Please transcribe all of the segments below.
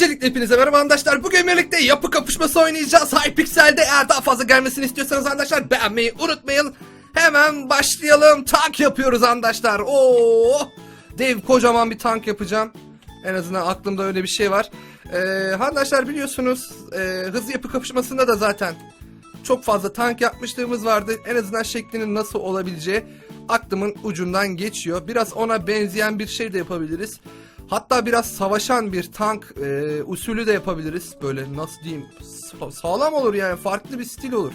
Öncelikle hepinize merhaba arkadaşlar. Bugün birlikte yapı kapışması oynayacağız. Hypixel'de eğer daha fazla gelmesini istiyorsanız arkadaşlar beğenmeyi unutmayın. Hemen başlayalım. Tank yapıyoruz arkadaşlar. Oo! Dev kocaman bir tank yapacağım. En azından aklımda öyle bir şey var. Ee, arkadaşlar biliyorsunuz e, hızlı yapı kapışmasında da zaten çok fazla tank yapmışlığımız vardı. En azından şeklinin nasıl olabileceği aklımın ucundan geçiyor. Biraz ona benzeyen bir şey de yapabiliriz. Hatta biraz savaşan bir tank e, usulü de yapabiliriz. Böyle nasıl diyeyim sa- sağlam olur yani farklı bir stil olur.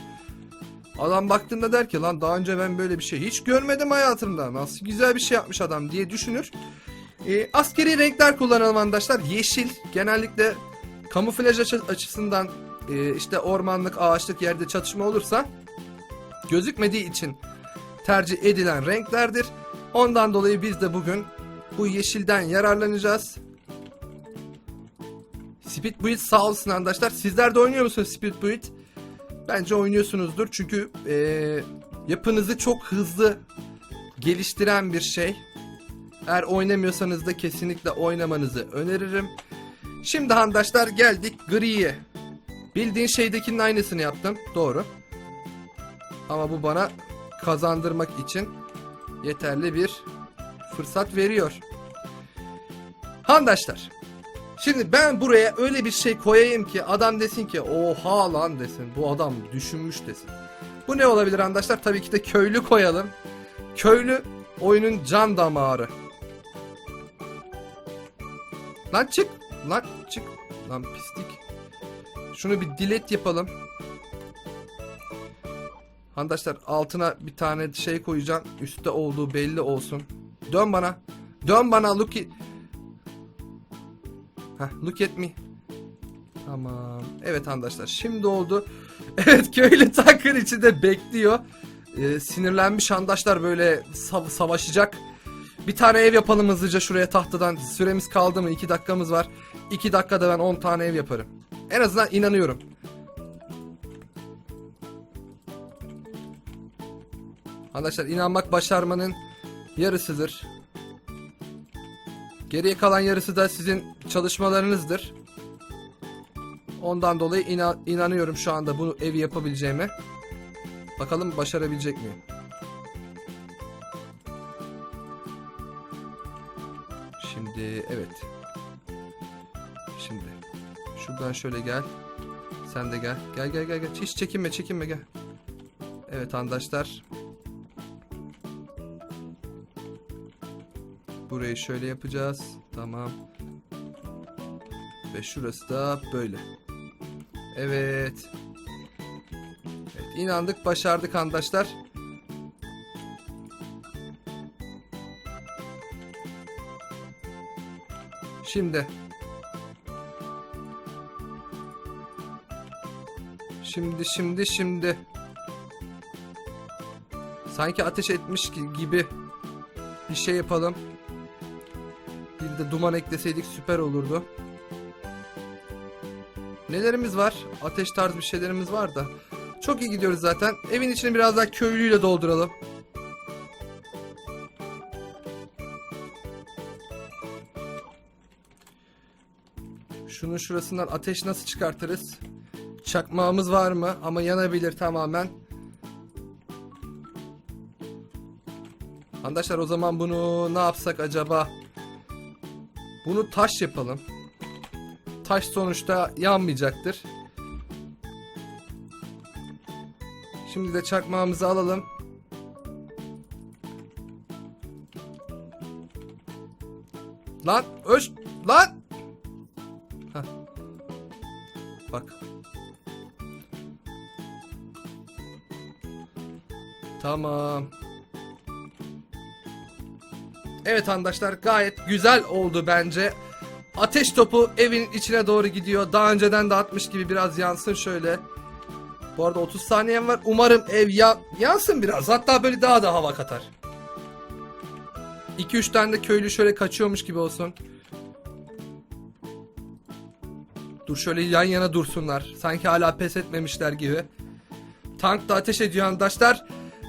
Adam baktığında der ki lan daha önce ben böyle bir şey hiç görmedim hayatımda. Nasıl güzel bir şey yapmış adam diye düşünür. E, askeri renkler kullanalım arkadaşlar. Yeşil genellikle kamuflaj açı- açısından e, işte ormanlık ağaçlık yerde çatışma olursa gözükmediği için tercih edilen renklerdir. Ondan dolayı biz de bugün bu yeşilden yararlanacağız. Speed Build sağ olsun arkadaşlar. Sizler de oynuyor musunuz Speed Build? Bence oynuyorsunuzdur çünkü eee, yapınızı çok hızlı geliştiren bir şey. Eğer oynamıyorsanız da kesinlikle oynamanızı öneririm. Şimdi arkadaşlar geldik griye. Bildiğin şeydekinin aynısını yaptım. Doğru. Ama bu bana kazandırmak için yeterli bir fırsat veriyor. Handaşlar. Şimdi ben buraya öyle bir şey koyayım ki adam desin ki oha lan desin. Bu adam düşünmüş desin. Bu ne olabilir arkadaşlar? Tabii ki de köylü koyalım. Köylü oyunun can damarı. Lan çık. Lan çık. Lan pislik. Şunu bir dilet yapalım. Arkadaşlar altına bir tane şey koyacağım. Üstte olduğu belli olsun. Dön bana. Dön bana it. Heh, look at me. Tamam. Evet arkadaşlar şimdi oldu. Evet köylü tankın içinde bekliyor. Ee, sinirlenmiş handaşlar böyle sav- savaşacak. Bir tane ev yapalım hızlıca şuraya tahtadan. Süremiz kaldı mı? 2 dakikamız var. 2 dakikada ben 10 tane ev yaparım. En azından inanıyorum. Arkadaşlar inanmak başarmanın yarısıdır. Geriye kalan yarısı da sizin çalışmalarınızdır. Ondan dolayı ina- inanıyorum şu anda bu evi yapabileceğime. Bakalım başarabilecek miyim? Şimdi evet. Şimdi şuradan şöyle gel. Sen de gel. Gel gel gel gel. Hiç çekinme çekinme gel. Evet arkadaşlar. Burayı şöyle yapacağız. Tamam. Ve şurası da böyle. Evet. Evet, inandık, başardık arkadaşlar. Şimdi. Şimdi, şimdi, şimdi. Sanki ateş etmiş gi- gibi bir şey yapalım. De duman ekleseydik süper olurdu. Nelerimiz var? Ateş tarzı bir şeylerimiz var da. Çok iyi gidiyoruz zaten. Evin içini biraz daha köylüyle dolduralım. Şunun şurasından ateş nasıl çıkartırız? Çakmağımız var mı? Ama yanabilir tamamen. Arkadaşlar o zaman bunu ne yapsak acaba? Bunu taş yapalım. Taş sonuçta yanmayacaktır. Şimdi de çakmağımızı alalım. Lan öş lan. Heh. Bak. Tamam. Evet arkadaşlar gayet güzel oldu bence. Ateş topu evin içine doğru gidiyor. Daha önceden de atmış gibi biraz yansın şöyle. Bu arada 30 saniyem var. Umarım ev ya yansın biraz. Hatta böyle daha da hava katar. 2-3 tane de köylü şöyle kaçıyormuş gibi olsun. Dur şöyle yan yana dursunlar. Sanki hala pes etmemişler gibi. Tank da ateş ediyor arkadaşlar.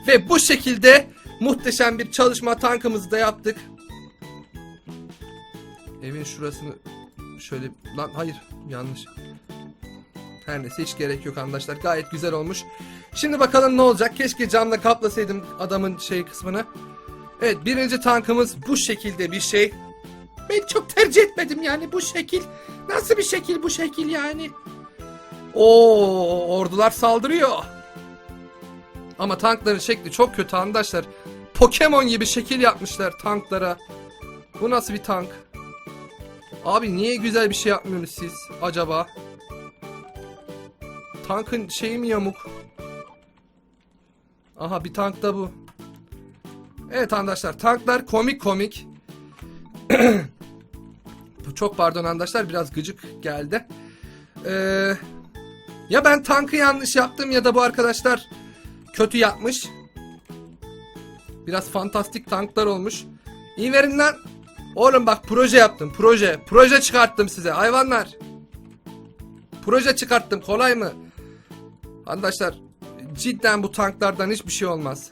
Ve bu şekilde muhteşem bir çalışma tankımızı da yaptık. Evin şurasını Şöyle lan hayır yanlış. Her neyse hiç gerek yok arkadaşlar. Gayet güzel olmuş. Şimdi bakalım ne olacak. Keşke camla kaplasaydım adamın şey kısmını. Evet birinci tankımız bu şekilde bir şey. Ben çok tercih etmedim yani bu şekil. Nasıl bir şekil bu şekil yani? Oo ordular saldırıyor. Ama tankların şekli çok kötü arkadaşlar. Pokemon gibi şekil yapmışlar tanklara. Bu nasıl bir tank? Abi niye güzel bir şey yapmıyorsunuz siz acaba? Tankın şeyi mi yamuk? Aha bir tank da bu. Evet arkadaşlar tanklar komik komik. Çok pardon arkadaşlar biraz gıcık geldi. Ee, ya ben tankı yanlış yaptım ya da bu arkadaşlar kötü yapmış. Biraz fantastik tanklar olmuş. İyi verin lan. Oğlum bak proje yaptım proje. Proje çıkarttım size hayvanlar. Proje çıkarttım kolay mı? Arkadaşlar cidden bu tanklardan hiçbir şey olmaz.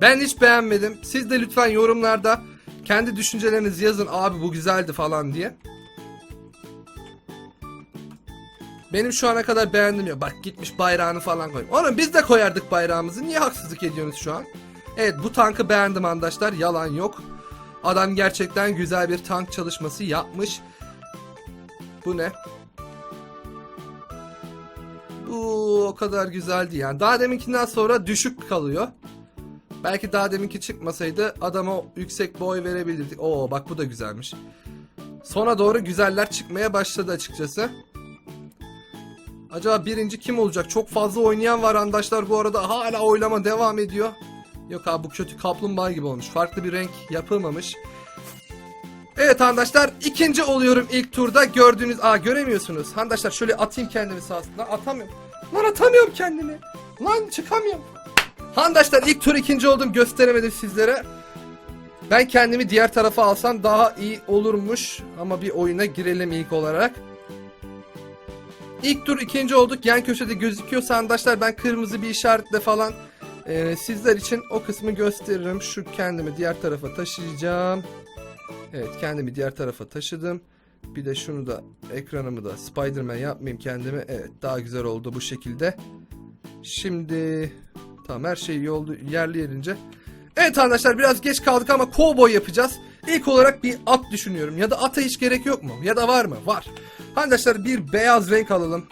Ben hiç beğenmedim. Siz de lütfen yorumlarda kendi düşüncelerinizi yazın abi bu güzeldi falan diye. Benim şu ana kadar beğendim ya. Bak gitmiş bayrağını falan koymuş. Oğlum biz de koyardık bayrağımızı. Niye haksızlık ediyorsunuz şu an? Evet bu tankı beğendim arkadaşlar. Yalan yok. Adam gerçekten güzel bir tank çalışması yapmış. Bu ne? Bu o kadar güzeldi yani. Daha deminkinden sonra düşük kalıyor. Belki daha deminki çıkmasaydı adama yüksek boy verebilirdik. Oo bak bu da güzelmiş. Sona doğru güzeller çıkmaya başladı açıkçası. Acaba birinci kim olacak? Çok fazla oynayan var arkadaşlar bu arada. Hala oylama devam ediyor. Yok abi bu kötü kaplumbağa gibi olmuş. Farklı bir renk yapılmamış. Evet arkadaşlar ikinci oluyorum ilk turda gördüğünüz aa göremiyorsunuz. Arkadaşlar şöyle atayım kendimi Lan atamıyorum. Lan atamıyorum kendimi. Lan çıkamıyorum. Arkadaşlar ilk tur ikinci oldum gösteremedim sizlere. Ben kendimi diğer tarafa alsam daha iyi olurmuş. Ama bir oyuna girelim ilk olarak. İlk tur ikinci olduk. Yan köşede gözüküyorsa arkadaşlar ben kırmızı bir işaretle falan e, sizler için o kısmı gösteririm. Şu kendimi diğer tarafa taşıyacağım. Evet kendimi diğer tarafa taşıdım. Bir de şunu da ekranımı da Spiderman yapmayayım kendimi. Evet daha güzel oldu bu şekilde. Şimdi tamam her şey iyi oldu yerli yerince. Evet arkadaşlar biraz geç kaldık ama kovboy yapacağız. İlk olarak bir at düşünüyorum. Ya da ata hiç gerek yok mu? Ya da var mı? Var. Arkadaşlar bir beyaz renk alalım.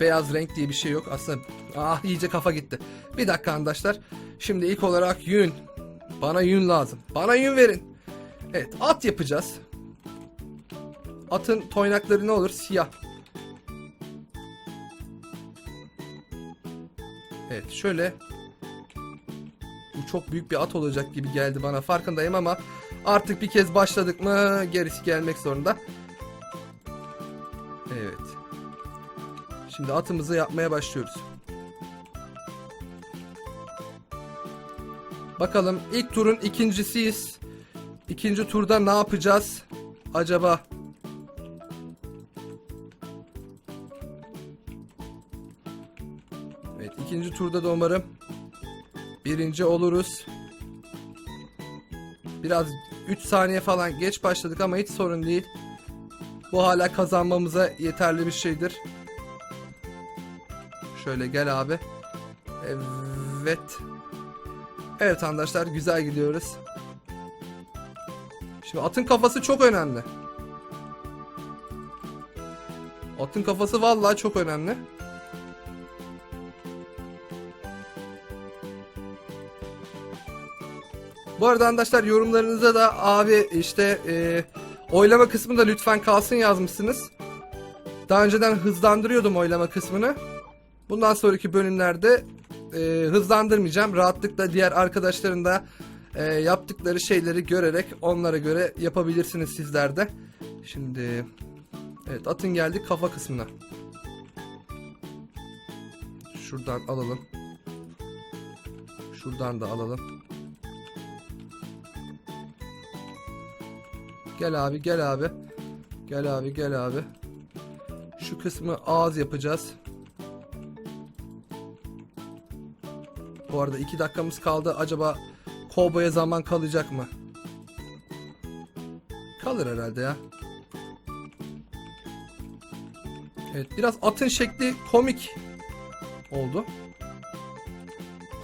Beyaz renk diye bir şey yok. Aslında ah iyice kafa gitti. Bir dakika arkadaşlar. Şimdi ilk olarak yün. Bana yün lazım. Bana yün verin. Evet at yapacağız. Atın toynakları ne olur? Siyah. Evet şöyle. Bu çok büyük bir at olacak gibi geldi bana farkındayım ama artık bir kez başladık mı gerisi gelmek zorunda. Şimdi atımızı yapmaya başlıyoruz. Bakalım ilk turun ikincisiyiz. İkinci turda ne yapacağız? Acaba? Evet ikinci turda da umarım birinci oluruz. Biraz 3 saniye falan geç başladık ama hiç sorun değil. Bu hala kazanmamıza yeterli bir şeydir. Şöyle gel abi. Evet. Evet arkadaşlar güzel gidiyoruz. Şimdi atın kafası çok önemli. Atın kafası vallahi çok önemli. Bu arada arkadaşlar yorumlarınıza da abi işte e, oylama kısmı da lütfen kalsın yazmışsınız. Daha önceden hızlandırıyordum oylama kısmını. Bundan sonraki bölümlerde e, hızlandırmayacağım. Rahatlıkla diğer arkadaşların da e, yaptıkları şeyleri görerek onlara göre yapabilirsiniz sizler de. Şimdi evet atın geldik kafa kısmına. Şuradan alalım. Şuradan da alalım. Gel abi gel abi. Gel abi gel abi. Şu kısmı ağız yapacağız. Bu arada 2 dakikamız kaldı. Acaba Kobo'ya zaman kalacak mı? Kalır herhalde ya. Evet biraz atın şekli komik oldu.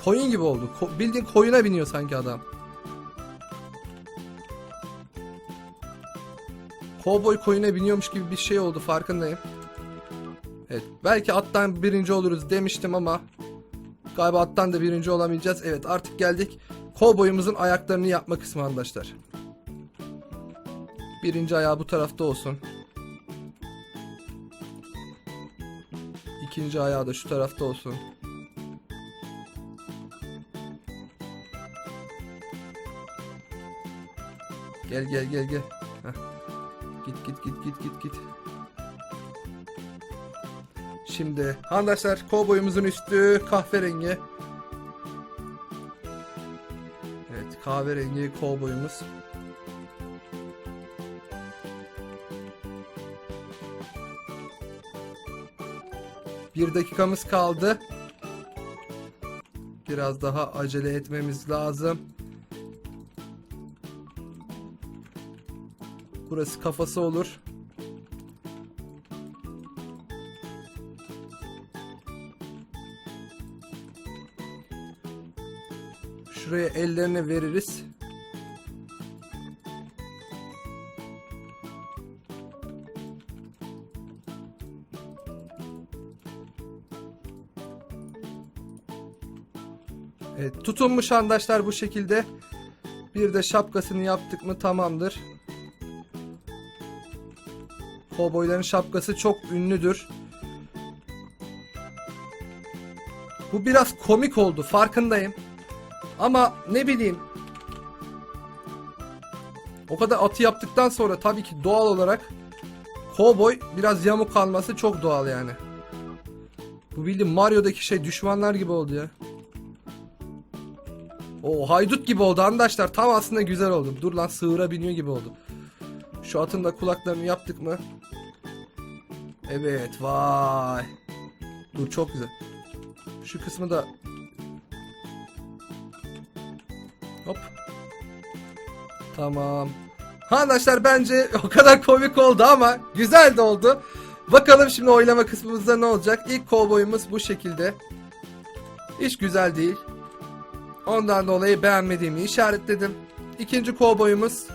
Koyun gibi oldu. Ko bildiğin koyuna biniyor sanki adam. Cowboy koyuna biniyormuş gibi bir şey oldu farkındayım. Evet belki attan birinci oluruz demiştim ama galiba attan da birinci olamayacağız. Evet artık geldik kovboyumuzun ayaklarını yapma kısmı arkadaşlar. Birinci ayağı bu tarafta olsun. İkinci ayağı da şu tarafta olsun. Gel gel gel gel. Heh. Git git git git git git. Şimdi arkadaşlar kovboyumuzun üstü kahverengi. Evet kahverengi kovboyumuz. Bir dakikamız kaldı. Biraz daha acele etmemiz lazım. Burası kafası olur. Şuraya ellerine veririz. Evet, tutunmuş arkadaşlar bu şekilde. Bir de şapkasını yaptık mı tamamdır. Kovboyların şapkası çok ünlüdür. Bu biraz komik oldu farkındayım. Ama ne bileyim. O kadar atı yaptıktan sonra tabii ki doğal olarak kovboy biraz yamuk kalması çok doğal yani. Bu bildiğin Mario'daki şey düşmanlar gibi oldu ya. O haydut gibi oldu arkadaşlar. Tam aslında güzel oldu. Dur lan sığıra biniyor gibi oldu. Şu atın da kulaklarını yaptık mı? Evet vay. Dur çok güzel. Şu kısmı da Hop. Tamam. Arkadaşlar bence o kadar komik oldu ama güzel de oldu. Bakalım şimdi oylama kısmımızda ne olacak? İlk kovboyumuz bu şekilde. Hiç güzel değil. Ondan dolayı beğenmediğimi işaretledim. İkinci kovboyumuz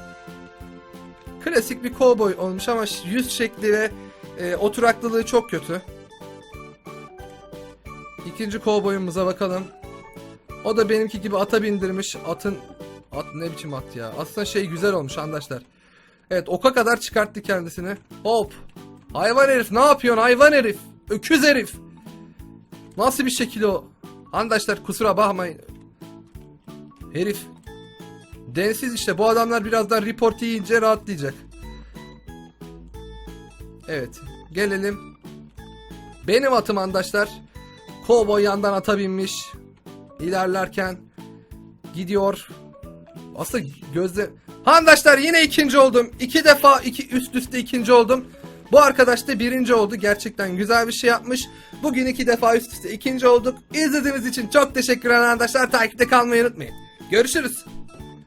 klasik bir kovboy olmuş ama yüz şekli ve e, oturaklılığı çok kötü. İkinci kovboyumuza bakalım. O da benimki gibi ata bindirmiş. Atın at ne biçim at ya. Aslında şey güzel olmuş arkadaşlar. Evet oka kadar çıkarttı kendisini. Hop. Hayvan herif ne yapıyorsun hayvan herif. Öküz herif. Nasıl bir şekil o? Arkadaşlar kusura bakmayın. Herif. Densiz işte bu adamlar birazdan report yiyince rahatlayacak. Evet gelelim. Benim atım arkadaşlar. Kovboy yandan ata binmiş. İlerlerken gidiyor. Aslında gözle... Arkadaşlar yine ikinci oldum. İki defa iki üst üste ikinci oldum. Bu arkadaş da birinci oldu. Gerçekten güzel bir şey yapmış. Bugün iki defa üst üste ikinci olduk. İzlediğiniz için çok teşekkürler arkadaşlar. Takipte kalmayı unutmayın. Görüşürüz.